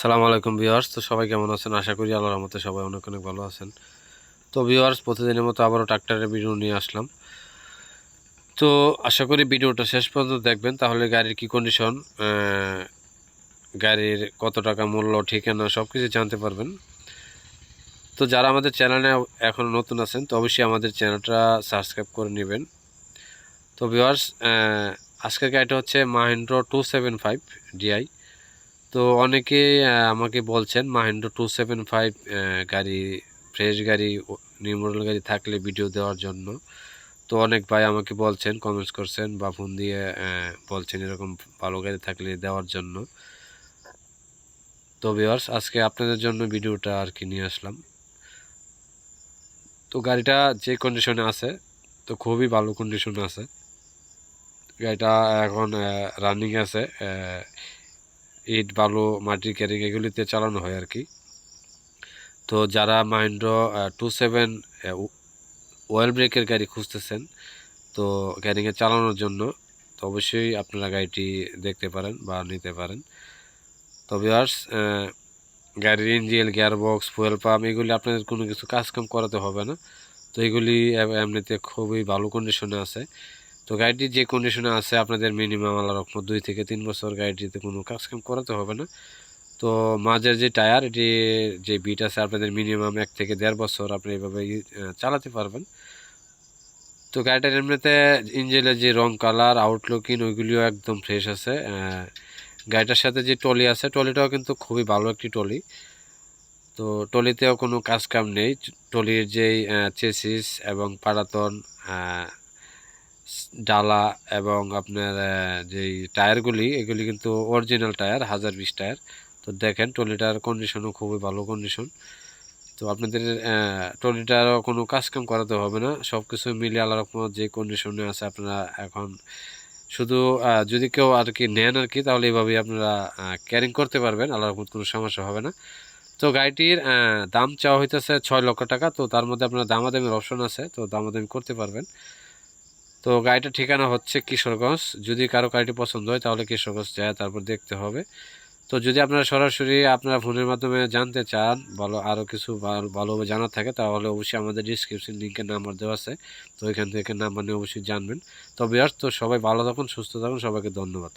সালাম আলাইকুম ভিউয়ার্স, তো সবাই কেমন আছেন? আশা করি আল্লাহর রহমতে সবাই অনেক অনেক ভালো আছেন। তো ভিউয়ার্স, প্রতিদিনের মতো আবারও ট্রাক্টরের ভিডিও নিয়ে আসলাম। তো আশা করি ভিডিওটা শেষ পর্যন্ত দেখবেন। তাহলে গাড়ির কি কন্ডিশন গাড়ির কত টাকা মূল্য, ঠিকানা সব কিছু জানতে পারবেন। তো যারা আমাদের চ্যানেলে এখন নতুন আছেন, তো অবশ্যই আমাদের চ্যানেলটা সাবস্ক্রাইব করে নেবেন। তো ভিউয়ার্স আজকের গাড়িটা হচ্ছে Mahindra two seven five DI তো অনেকে আমাকে বলছেন, মাহিন্দ্র টু সেভেন ফাইভ গাড়ি ফ্রেশ গাড়ি নিউ মডেল গাড়ি থাকলে ভিডিও দেওয়ার জন্য। তো অনেক ভাই আমাকে বলছেন কমেন্টস করছেন বা ফোন দিয়ে বলছেন এরকম ভালো গাড়ি থাকলে দেওয়ার জন্য। তো ভিউয়ার্স আজকে আপনাদের জন্য ভিডিওটা আর কি নিয়ে আসলাম। তো গাড়িটা যে কন্ডিশনে আছে, তো খুবই ভালো কন্ডিশনে আছে। গাড়িটা এখন রানিং আছে ইট, বালু, মাটি ক্যারিং এগুলিতে চালানো হয় আর কি। তো যারা মাহিন্দ্র টু সেভেন ওয়েল ব্রেকের গাড়ি খুঁজতেছেন, তো ক্যারিংয়ে চালানোর জন্য, তো অবশ্যই আপনারা গাড়িটি দেখতে পারেন বা নিতে পারেন। তো ভিউয়ার্স গাড়ির ইঞ্জিন গিয়ারবক্স ফুয়েল পাম্প এগুলি আপনাদের কোনো কিছু কাজকাম করাতে হবে না। তো এগুলি এমনিতে খুবই ভালো কন্ডিশনে আছে। তো গাড়িটি যে কন্ডিশনে আছে আপনাদের মিনিমাম আল্লাহ রকম দুই থেকে তিন বছর গাড়িটিতে কোনো কাজকাম করাতে হবে না। তো মাঝের যে টায়ার এটি যে বিট আছে আপনাদের মিনিমাম এক থেকে দেড় বছর আপনি এইভাবে ই- চালাতে পারবেন। তো গাড়িটার এমনিতে ইঞ্জিনের যে রং কালার আউটলুকিং ওইগুলিও একদম ফ্রেশ আছে। গাড়িটার সাথে যে টলি আছে টলিটাও কিন্তু খুবই ভালো একটি টলি তো টলিতেও কোনো কাজ কাম নেই। টলির যেই চেসিস এবং পাড়াতন আহ, ডালা এবং আপনার যেই টায়ারগুলি, এগুলি কিন্তু অরিজিনাল টায়ার, হাজার বিশ টায়ার। তো দেখেন, ট্রলিটার কন্ডিশনও খুবই ভালো কন্ডিশন তো আপনাদের ট্রলিটারও কোনো কাজকাম করাতে হবে না। সব কিছু মিলিয়ে আলাদা রকম যে কন্ডিশনে আছে আপনারা এখন শুধু যদি কেউ আর কি নেন আর কি, তাহলে এইভাবেই আপনারা ক্যারিং করতে পারবেন। আলাদা রকম কোনো সমস্যা হবে না। তো গাড়িটির দাম চাওয়া হইতেছে ছয় লক্ষ টাকা। তো তার মধ্যে আপনার দামাদামির অপশন আছে। তো দামাদামি করতে পারবেন। তো গাড়িটার ঠিকানা হচ্ছে কিশোরগঞ্জ। যদি কারও গাড়িটি পছন্দ হয়, তাহলে কিশোরগঞ্জ যায়, তারপর দেখতে হবে। তো যদি আপনারা সরাসরি আপনারা ফোনের মাধ্যমে জানতে চান, ভালো আরও কিছু ভালো- ভালোভাবে জানার থাকে, তাহলে অবশ্যই আমাদের ডিসক্রিপশন লিঙ্কের নাম্বার দেওয়া আছে। তো এখান থেকে নাম্বার নিয়ে অবশ্যই জানবেন। তবে আর তো সবাই ভালো থাকুন, সুস্থ থাকুন, সবাইকে ধন্যবাদ।